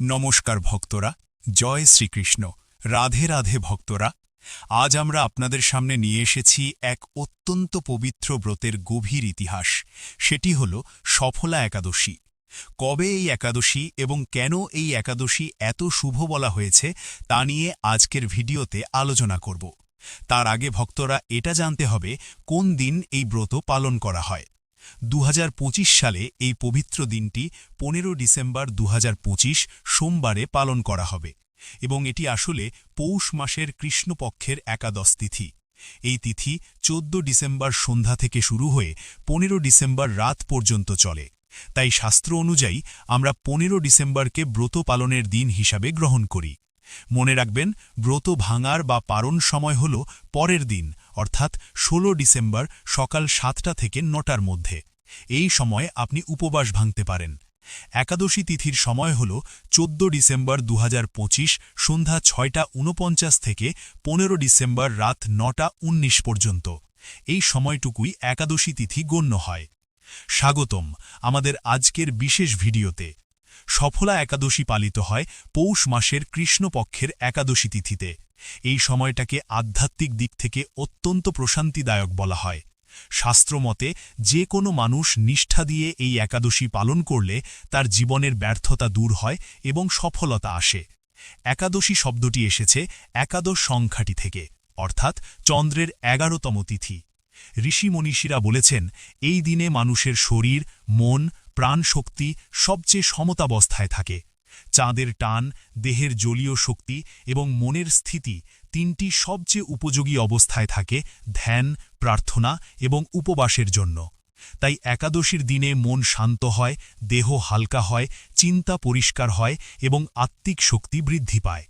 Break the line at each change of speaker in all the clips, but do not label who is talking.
নমস্কার ভক্তরা, জয় শ্রীকৃষ্ণ, রাধে রাধে ভক্তরা। আজ আমরা আপনাদের সামনে নিয়ে এসেছি এক অত্যন্ত পবিত্র ব্রতের গভীর ইতিহাস। সেটি হল সফলা একাদশী। কবে এই একাদশী এবং কেন এই একাদশী এত শুভ বলা হয়েছে তা নিয়ে আজকের ভিডিওতে আলোচনা করব। তার আগে ভক্তরা এটা জানতে হবে, কোন দিন এই ব্রত পালন করা হয়। দু হাজার পঁচিশ সালে এই পবিত্র দিনটি পনেরো ডিসেম্বর দু হাজার পঁচিশ সোমবারে পালন করা হবে এবং এটি আসলে পৌষ মাসের কৃষ্ণপক্ষের একাদশ তিথি। এই তিথি চোদ্দ ডিসেম্বর সন্ধ্যা থেকে শুরু হয়ে পনেরো ডিসেম্বর রাত পর্যন্ত চলে। তাই শাস্ত্র অনুযায়ী আমরা পনেরো ডিসেম্বরকে ব্রত পালনের দিন হিসাবে গ্রহণ করি। মনে রাখবেন, ব্রত ভাঙার বা পারণ সময় হল পরের দিন, অর্থাৎ ১৬ ডিসেম্বর সকাল সাতটা থেকে নটার মধ্যে। এই সময় আপনি উপবাস ভাঙতে পারেন। একাদশী তিথির সময় হল ১৪ ডিসেম্বর দু হাজার পঁচিশ সন্ধ্যা ছয়টা উনপঞ্চাশ থেকে পনেরো ডিসেম্বর রাত নটা উনিশ পর্যন্ত। এই সময়টুকুই একাদশী তিথি গণ্য হয়। স্বাগতম আমাদের আজকের বিশেষ ভিডিওতে। সফলা একাদশী পালিত হয় পৌষ মাসের কৃষ্ণপক্ষের একাদশী তিথিতে। এই সময়টাকে আধ্যাত্মিক দিক থেকে অত্যন্ত প্রশান্তিদায়ক বলা হয়। শাস্ত্রমতে, যে কোনো মানুষ নিষ্ঠা দিয়ে এই একাদশী পালন করলে তার জীবনের ব্যর্থতা দূর হয় এবং সফলতা আসে। একাদশী শব্দটি এসেছে একাদশ সংখ্যাটি থেকে, অর্থাৎ চন্দ্রের এগারোতম তিথি। ঋষি মনীষীরা বলেছেন, এই দিনে মানুষের শরীর, মন প্রাণশক্তি সবচেয়ে সমতাবস্থায় থাকে। চাঁদের টান, দেহের জলীয় শক্তি এবং মনের স্থিতি তিনটি সবচেয়ে উপযোগী অবস্থায় থাকে ধ্যান, প্রার্থনা এবং উপবাসের জন্য। তাই একাদশীর দিনে মন শান্ত হয়, দেহ হালকা হয়, চিন্তা পরিষ্কার হয় এবং আত্মিক শক্তি বৃদ্ধি পায়।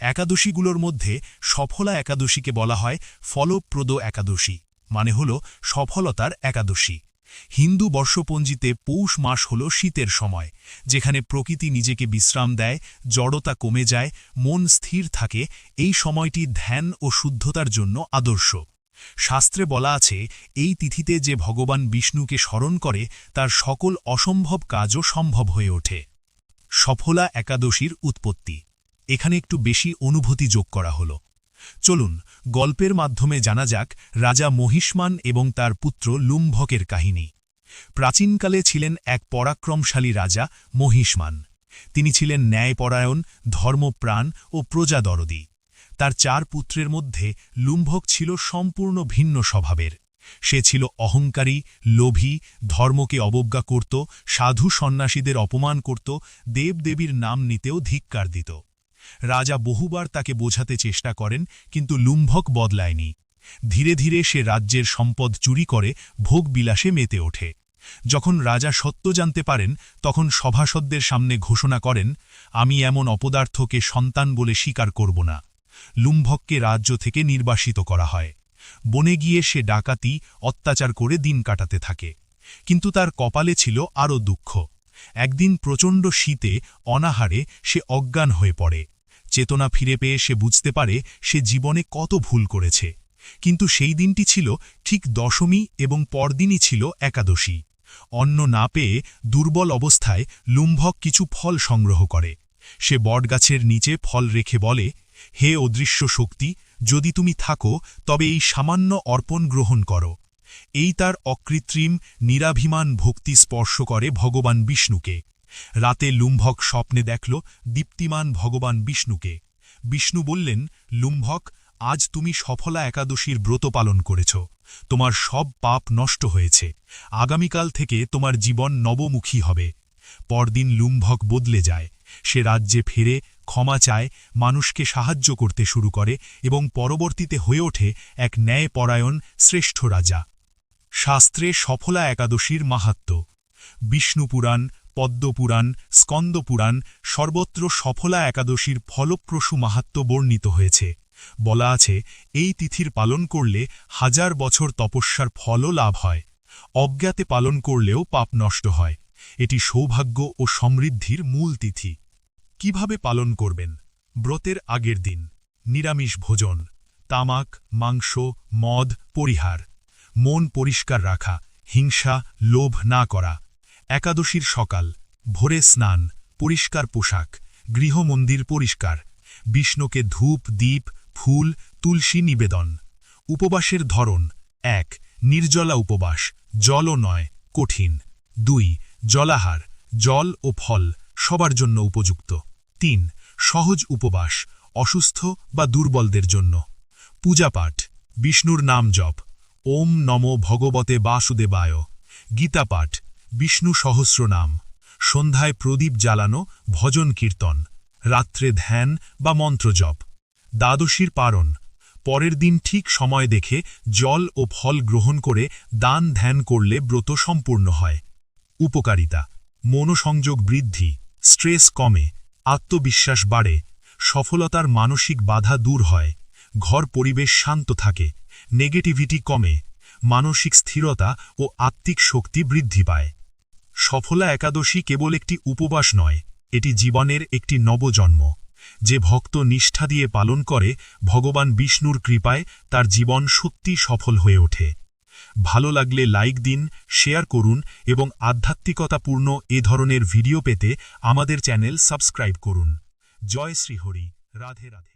একাদশীগুলোর মধ্যে সফলা একাদশীকে বলা হয় ফলপ্রদ একাদশী মানে হল সফলতার একাদশী। হিন্দু বর্ষপঞ্জিতে পৌষ মাস হল শীতের সময়, যেখানে প্রকৃতি নিজেকে বিশ্রাম দেয়, জড়তা কমে যায়, মন স্থির থাকে, এই সময়টি ধ্যান ও শুদ্ধতার জন্য আদর্শ। শাস্ত্রে বলা আছে, এই তিথিতে যে ভগবান বিষ্ণুকে স্মরণ করে, তার সকল অসম্ভব কাজও সম্ভব হয়ে ওঠে। সফলা একাদশীর উৎপত্তি। এখানে একটু বেশি অনুভূতি যোগ করা হল। চলুন, গল্পের মাধ্যমে জানা যাক রাজা মহিষ্মান এবং তার পুত্র লুম্ভকের কাহিনী। প্রাচীনকালে ছিলেন এক পরাক্রমশালী রাজা মহিষ্মান। তিনি ছিলেন ন্যায়পরায়ণ, ধর্মপ্রাণ ও প্রজাদরদী। তার চার পুত্রের মধ্যে লুম্ভক ছিল সম্পূর্ণ ভিন্ন স্বভাবের। সে ছিল অহংকারী, লোভী, ধর্মকে অবজ্ঞা করত, সাধু সন্ন্যাসীদের অপমান করত, দেবদেবীর নাম নিতেও ধিক্কার দিত। রাজা বহুবার তাকে বোঝাতে চেষ্টা করেন, কিন্তু লুম্ভক বদলায়নি। ধীরে ধীরে সে রাজ্যের সম্পদ চুরি করে ভোগবিলাসে মেতে ওঠে। যখন রাজা সত্য জানতে পারেন, তখন সভাসদদের সামনে ঘোষণা করেন, আমি এমন অপদার্থকে সন্তান বলে স্বীকার করব না। লুম্ভককে রাজ্য থেকে নির্বাসিত করা হয়। বনে গিয়ে সে ডাকাতি, অত্যাচার করে দিন কাটাতে থাকে। কিন্তু তার কপালে ছিল আরও দুঃখ। একদিন প্রচণ্ড শীতে অনাহারে সে অজ্ঞান হয়ে পড়ে। চেতনা ফিরে পেয়ে সে বুঝতে পারে সে জীবনে কত ভুল করেছে। কিন্তু সেই দিনটি ছিল ঠিক দশমী এবং পরদিনই ছিল একাদশী। অন্ন না পেয়ে দুর্বল অবস্থায় লুম্ভক কিছু ফল সংগ্রহ করে। সে বটগাছের নিচে ফল রেখে বলে, হে অদৃশ্য শক্তি, যদি তুমি থাকো, তবে এই সামান্য অর্পণ গ্রহণ করো। এই তার অকৃত্রিম, নিরাভিমান ভক্তি স্পর্শ করে ভগবান বিষ্ণুকে। রাতে লুম্ভক স্বপ্নে দেখল দীপ্তিমান ভগবান বিষ্ণুকে। বিষ্ণু বললেন, লুম্ভক, আজ তুমি সফলা একাদশীর ব্রত পালন করেছ। তোমার সব পাপ নষ্ট হয়েছে। আগামীকাল থেকে তোমার জীবন নবমুখী হবে। পরদিন লুম্ভক বদলে যায়। সে রাজ্যে ফিরে ক্ষমা চায়, মানুষকে সাহায্য করতে শুরু করে এবং পরবর্তীতে হয়ে ওঠে এক ন্যায়পরায়ণ শ্রেষ্ঠ রাজা। শাস্ত্রে সফলা একাদশীর মাহাত্ম। বিষ্ণুপুরাণ পদ্মপুরাণ স্কন্দপুরাণ সর্বত্র সফলা একাদশীর ফলপ্রসূ মাহাত্ম বর্ণিত হয়েছে। বলা আছে, এই তিথির পালন করলে হাজার বছর তপস্যার ফলও লাভ হয়। অজ্ঞাতে পালন করলেও পাপ নষ্ট হয়। এটি সৌভাগ্য ও সমৃদ্ধির মূল তিথি। কীভাবে পালন করবেন? ব্রতের আগের দিন। নিরামিষ ভোজন। তামাক, মাংস, মদ, পরিহার। মন পরিষ্কার রাখা, হিংসা, লোভ না করা, একাদশীর সকাল, ভোরে স্নান, পরিষ্কার পোশাক গৃহমন্দির পরিষ্কার, বিষ্ণুকে ধূপ দ্বীপ ফুল, তুলসী নিবেদন, উপবাসের ধরন, এক, নির্জলা উপবাস, জলও নয়, কঠিন, দুই, জলাহার, জল ও ফল সবার জন্য উপযুক্ত, তিন, সহজ উপবাস, অসুস্থ বা দুর্বলদের জন্য, পূজাপাঠ, বিষ্ণুর নাম জপ ওম নম ভগবতে বাসুদেবায়। গীতাপাঠ বিষ্ণু সহস্র নাম সন্ধ্যায় প্রদীপ জ্বালানো, ভজন কীর্তন। রাত্রে ধ্যান বা মন্ত্র জপ। দ্বাদশীর পারণ। পরের দিন ঠিক সময় দেখে জল ও ফল গ্রহণ করে দান ধ্যান করলে ব্রত সম্পূর্ণ হয়। উপকারিতা। মনোসংযোগ বৃদ্ধি। স্ট্রেস কমে। আত্মবিশ্বাস বাড়ে। সফলতার মানসিক বাধা দূর হয়। ঘর পরিবেশ শান্ত থাকে। নেগেটিভিটি কমে, মানসিক স্থিরতা ও আত্মিক শক্তি বৃদ্ধি পায়। সফলা একাদশী কেবল একটি উপবাস নয়, এটি জীবনের একটি নবজন্ম। যে ভক্ত নিষ্ঠা দিয়ে পালন করে, ভগবান বিষ্ণুর কৃপায় তার জীবন সত্যি সফল হয়ে ওঠে। ভালো লাগলে লাইক দিন, শেয়ার করুন এবং আধ্যাত্মিকতাপূর্ণ এ ধরনের ভিডিও পেতে আমাদের চ্যানেল সাবস্ক্রাইব করুন। জয় শ্রীহরি, রাধে রাধে।